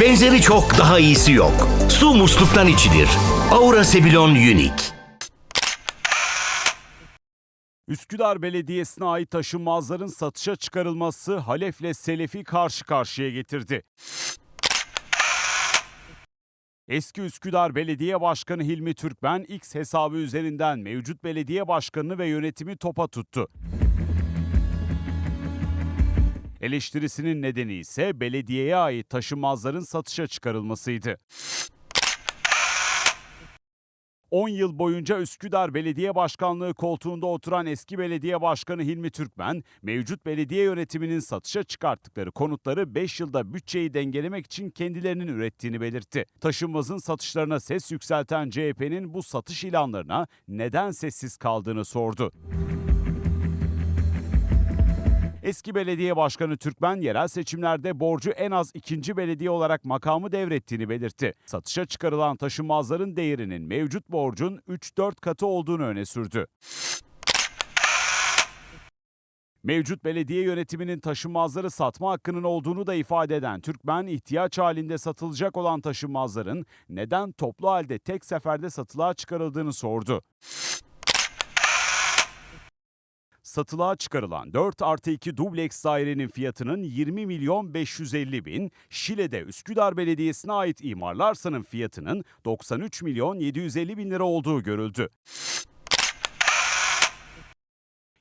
Benzeri çok daha iyisi yok. Su musluktan içilir. Aura Sebilon Unique. Üsküdar Belediyesi'ne ait taşınmazların satışa çıkarılması Halef'le Selef'i karşı karşıya getirdi. Eski Üsküdar Belediye Başkanı Hilmi Türkmen X hesabı üzerinden mevcut belediye başkanını ve yönetimi topa tuttu. Eleştirisinin nedeni ise belediyeye ait taşınmazların satışa çıkarılmasıydı. 10 yıl boyunca Üsküdar Belediye Başkanlığı koltuğunda oturan eski belediye başkanı Hilmi Türkmen, mevcut belediye yönetiminin satışa çıkarttıkları konutları 5 yılda bütçeyi dengelemek için kendilerinin ürettiğini belirtti. Taşınmazın satışlarına ses yükselten CHP'nin bu satış ilanlarına neden sessiz kaldığını sordu. Eski belediye başkanı Türkmen yerel seçimlerde borcu en az ikinci belediye olarak makamı devrettiğini belirtti. Satışa çıkarılan taşınmazların değerinin mevcut borcun 3-4 katı olduğunu öne sürdü. Mevcut belediye yönetiminin taşınmazları satma hakkının olduğunu da ifade eden Türkmen, ihtiyaç halinde satılacak olan taşınmazların neden toplu halde tek seferde satılığa çıkarıldığını sordu. Satılığa çıkarılan 4 artı 2 dubleks dairenin fiyatının 20 milyon 550 bin, Şile'de Üsküdar Belediyesi'ne ait imarlarsanın fiyatının 93 milyon 750 bin lira olduğu görüldü.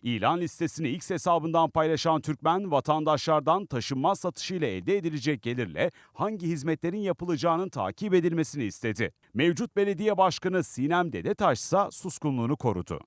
İlan listesini X hesabından paylaşan Türkmen, vatandaşlardan taşınmaz satışıyla elde edilecek gelirle hangi hizmetlerin yapılacağının takip edilmesini istedi. Mevcut belediye başkanı Sinem Dedetaş ise suskunluğunu korudu.